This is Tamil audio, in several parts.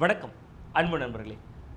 வணக்கம் அன்பு நண்பர்களே.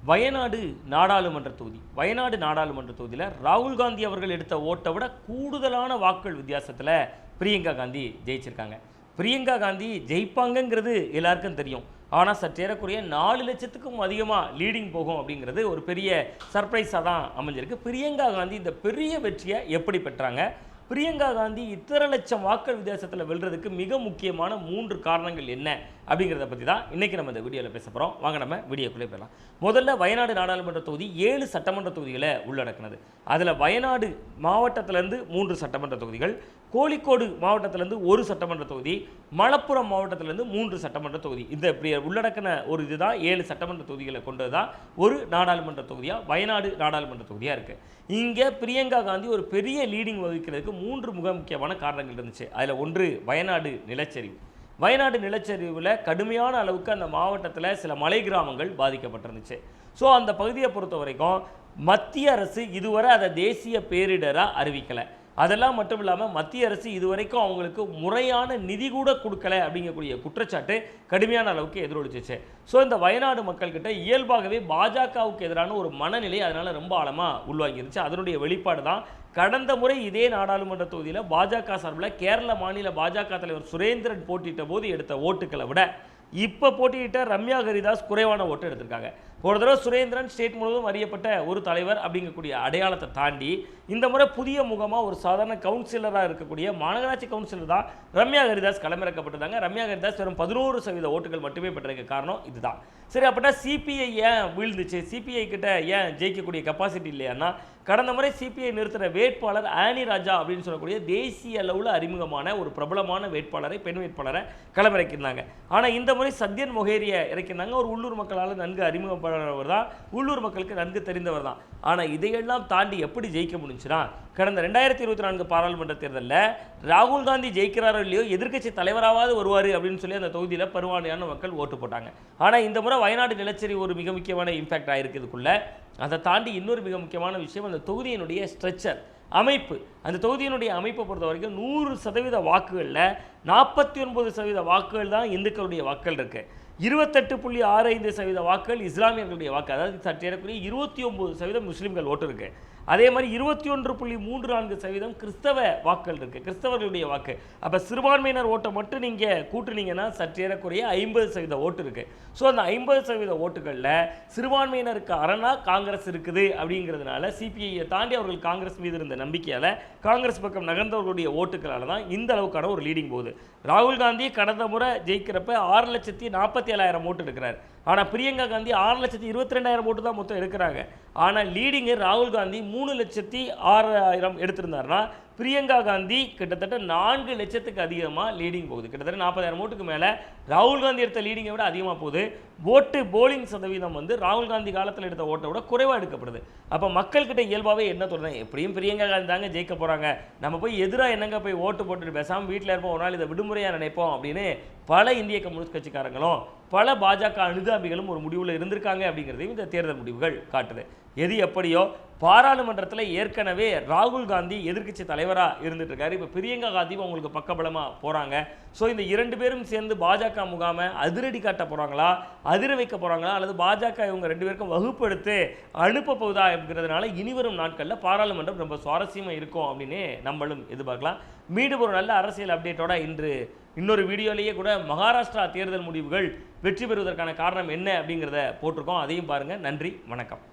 வயநாடு நாடாளுமன்ற தொகுதி. வயநாடு நாடாளுமன்ற தொகுதியில் ராகுல் காந்தி அவர்கள் எடுத்த ஓட்டை விட கூடுதலான வாக்குகள் வித்தியாசத்தில் பிரியங்கா காந்தி ஜெயிச்சிருக்காங்க. பிரியங்கா காந்தி ஜெயிப்பாங்கங்கிறது எல்லாருக்கும் தெரியும். ஆனால் சற்றேறக்குறைய நாலு லட்சத்துக்கும் அதிகமாக லீடிங் போகும் அப்படிங்கிறது ஒரு பெரிய சர்ப்ரைஸாக தான் அமைஞ்சிருக்கு. பிரியங்கா காந்தி இந்த பெரிய வெற்றியை எப்படி பெற்றாங்க? பிரியங்கா காந்தி இத்தனை லட்சம் வாக்கள் வித்தியாசத்தில் வெல்றதுக்கு மிக முக்கியமான மூன்று காரணங்கள் என்ன அப்படிங்கிறத பற்றி தான் இன்றைக்கி நம்ம இந்த வீடியோவில் பேச போகிறோம் வாங்க நம்ம வீடியோக்குள்ளே போயிடலாம். முதல்ல வயநாடு நாடாளுமன்ற தொகுதி ஏழு சட்டமன்ற தொகுதிகளை உள்ளடக்குனது. அதில் வயநாடு மாவட்டத்திலேருந்து மூன்று சட்டமன்ற தொகுதிகள் கோழிக்கோடு மாவட்டத்திலேருந்து ஒரு சட்டமன்ற தொகுதி மலப்புரம் மாவட்டத்திலேருந்து மூன்று சட்டமன்ற தொகுதி. இந்த இப்படி உள்ளடக்கின ஒரு இதுதான் ஏழு சட்டமன்ற தொகுதிகளை கொண்டது தான் ஒரு நாடாளுமன்ற தொகுதியாக வயநாடு நாடாளுமன்ற தொகுதியாக இருக்குது இங்கே பிரியங்கா காந்தி ஒரு பெரிய லீடிங் வகிக்கிறதுக்கு மூன்று மிக முக்கியமான காரணங்கள் இருந்துச்சு. அதில் ஒன்று வயநாடு நிலச்சரிவு. வயநாடு நிலச்சரிவில் கடுமையான அளவுக்கு அந்த மாவட்டத்தில் சில மலை கிராமங்கள் பாதிக்கப்பட்டிருந்துச்சு. ஸோ அந்த பகுதியை பொறுத்த வரைக்கும் மத்திய அரசு இதுவரை அதை தேசிய பேரிடராக அறிவிக்கலை. அதெல்லாம் மட்டும் இல்லாமல் மத்திய அரசு இதுவரைக்கும் அவங்களுக்கு முறையான நிதி கூட கொடுக்கல அப்படிங்கக்கூடிய குற்றச்சாட்டு கடுமையான அளவுக்கு எதிரொலிச்சிச்சு. ஸோ இந்த வயநாடு மக்கள்கிட்ட இயல்பாகவே பாஜகவுக்கு எதிரான ஒரு மனநிலை அதனால் ரொம்ப ஆழமாக உள்வாங்கிருச்சு. அதனுடைய வெளிப்பாடு தான் கடந்த முறை இதே நாடாளுமன்ற தொகுதியில் பாஜக சார்பில் கேரள மாநில பாஜக தலைவர் சுரேந்திரன் போட்டியிட்ட போது எடுத்த ஓட்டுக்களை விட இப்போ போட்டியிட்ட ரம்யா ஹரிதாஸ் குறைவான ஓட்டு எடுத்திருக்காங்க. ஒரு தடவை சுரேந்திரன் ஸ்டேட் முழுவதும் அறியப்பட்ட ஒரு தலைவர் அப்படிங்கக்கூடிய அடையாளத்தை தாண்டி இந்த முறை புதிய முகமாக ஒரு சாதாரண கவுன்சிலராக இருக்கக்கூடிய மாநகராட்சி கவுன்சிலர் தான் ரம்யா ஹரிதாஸ் களமிறக்கப்பட்டிருந்தாங்க. ரம்யா ஹரிதாஸ் வெறும் பதினோரு சதவீத ஓட்டுகள் மட்டுமே பெற்றிருக்க காரணம் இதுதான். சரி அப்படின்னா சிபிஐ ஏன் வீழ்ந்துச்சு? சிபிஐ கிட்ட ஏன் ஜெயிக்கக்கூடிய கெப்பாசிட்டி இல்லையான்னா கடந்த முறை சிபிஐ நிறுத்தின வேட்பாளர் ஆனி ராஜா அப்படின்னு சொல்லக்கூடிய தேசிய அளவில் அறிமுகமான ஒரு பிரபலமான வேட்பாளரை பெண் வேட்பாளரை களமிறக்கியிருந்தாங்க. ஆனால் இந்த முறை சத்யன் மொஹேரியை இறக்கினாங்க ஒரு உள்ளூர் மக்களால் நன்கு அறிமுகப்படுறவர் தான். உள்ளூர் மக்களுக்கு நன்கு தெரிந்தவர் தான். ஆனால் இதையெல்லாம் தாண்டி எப்படி ஜெயிக்க முடிஞ்சுன்னா கடந்த ரெண்டாயிரத்தி இருபத்தி நான்கு பாராளுமன்ற தேர்தலில் ராகுல் காந்தி ஜெயிக்கிறாரோ இல்லையோ எதிர்க்கட்சி தலைவராவது வருவார் அப்படின்னு சொல்லி அந்த தொகுதியில் பெரும்பான்மையான மக்கள் ஓட்டு போட்டாங்க. ஆனால் இந்த முறை வயநாடு நிலச்சரி ஒரு மிக முக்கியமான இம்பாக்ட் ஆகிருக்கிறதுக்குள்ள அதை தாண்டி இன்னொரு மிக முக்கியமான விஷயம் அந்த தொகுதியினுடைய ஸ்ட்ரக்சர் அமைப்பு. அந்த தொகுதியினுடைய அமைப்பை பொறுத்த வரைக்கும் நூறு சதவீத வாக்குகளில் நாற்பத்தி ஒன்பது சதவீத வாக்குகள் தான் இந்துக்களுடைய வாக்குகள் இருக்குது இருபத்தெட்டு புள்ளி ஆறு ஐந்து சதவீத வாக்குகள் இஸ்லாமியர்களுடைய வாக்கு. அதாவது சற்றேறக்குரிய இருபத்தி ஒம்பது சதவீதம் முஸ்லீம்கள் ஓட்டு இருக்கு. அதே மாதிரி இருபத்தி ஒன்று புள்ளி மூன்று நான்கு சதவீதம் கிறிஸ்தவ வாக்குகள் இருக்குது கிறிஸ்தவர்களுடைய வாக்கு. அப்போ சிறுபான்மையினர் ஓட்டை மட்டும் நீங்கள் கூட்டுனீங்கன்னா சற்றேறக்குறைய ஐம்பது சதவீத ஓட்டு இருக்குது ஸோ அந்த ஐம்பது சதவீத ஓட்டுகளில் சிறுபான்மையினருக்கு அரணாக காங்கிரஸ் இருக்குது அப்படிங்கிறதுனால சிபிஐயை தாண்டி அவர்கள் காங்கிரஸ் மீது இருந்த நம்பிக்கையால் காங்கிரஸ் பக்கம் நகர்ந்தவர்களுடைய ஓட்டுகளால் தான் இந்த அளவுக்கான ஒரு லீடிங் போகுது. ராகுல் காந்தி கடந்த முறை ஜெயிக்கிறப்ப ஆறு லட்சத்தி நாற்பத்தி ஏழாயிரம் ஓட்டு எடுக்கிறார். ஆனால் பிரியங்கா காந்தி ஆறு லட்சத்தி இருபத்தி ரெண்டாயிரம் ஓட்டு தான் மொத்தம் எடுக்கிறாங்க. ஆனால் லீடிங்கு ராகுல் காந்தி மூணு லட்சத்தி ஆறாயிரம் எடுத்திருந்தாருன்னா பிரியங்கா காந்தி கிட்டத்தட்ட நான்கு லட்சத்துக்கு அதிகமாக லீடிங் போகுது. கிட்டத்தட்ட நாற்பதாயிரம் ஓட்டுக்கு மேலே ராகுல் காந்தி எடுத்த லீடிங்கை விட அதிகமாக போகுது. ஓட்டு போலிங் சதவீதம் வந்து ராகுல் காந்தி காலத்தில் எடுத்த ஓட்டை விட குறைவாக எடுக்கப்படுது. அப்போ மக்கள்கிட்ட இயல்பாகவே என்ன சொல்கிறேன் எப்படியும் பிரியங்கா காந்தி தாங்க ஜெயிக்க போகிறாங்க நம்ம போய் எதிராக என்னங்க போய் ஓட்டு போட்டுட்டு பேசாமல் வீட்டில் இருப்போம் ஒரு நாள் இதை விடுமுறையாக நினைப்போம் அப்படின்னு பல இந்திய கம்யூனிஸ்ட் கட்சிக்காரங்களும் பல பாஜக அனுதாபிகளும் ஒரு முடிவில் இருந்திருக்காங்க அப்படிங்கிறதையும் இந்த தேர்தல் முடிவுகள் காட்டுது. எது எப்படியோ பாராளுமன்றத்தில் ஏற்கனவே ராகுல் காந்தி எதிர்க்கட்சி தலைவராக இருந்துட்டு இருக்காரு. இப்போ பிரியங்கா காந்தியும் அவங்களுக்கு பக்கபலமாக போகிறாங்க ஸோ இந்த இரண்டு பேரும் சேர்ந்து பாஜக முகாமை அதிரடி காட்ட போகிறாங்களா அதிர வைக்க போகிறாங்களா அல்லது பாஜக இவங்க ரெண்டு பேருக்கும் வகுப்படுத்து அனுப்ப போகுதா அப்படிங்கிறதுனால இனிவரும் நாட்களில் பாராளுமன்றம் ரொம்ப சுவாரஸ்யமாக இருக்கும் அப்படின்னு நம்மளும் எதிர்பார்க்கலாம். மீண்டும் ஒரு நல்ல அரசியல் அப்டேட்டோட இன்று இன்னொரு வீடியோலேயே கூட மகாராஷ்டிரா தேர்தல் முடிவுகள் வெற்றி பெறுவதற்கான காரணம் என்ன அப்படிங்கிறத போட்டிருக்கோம். அதையும் பாருங்கள் நன்றி. வணக்கம்.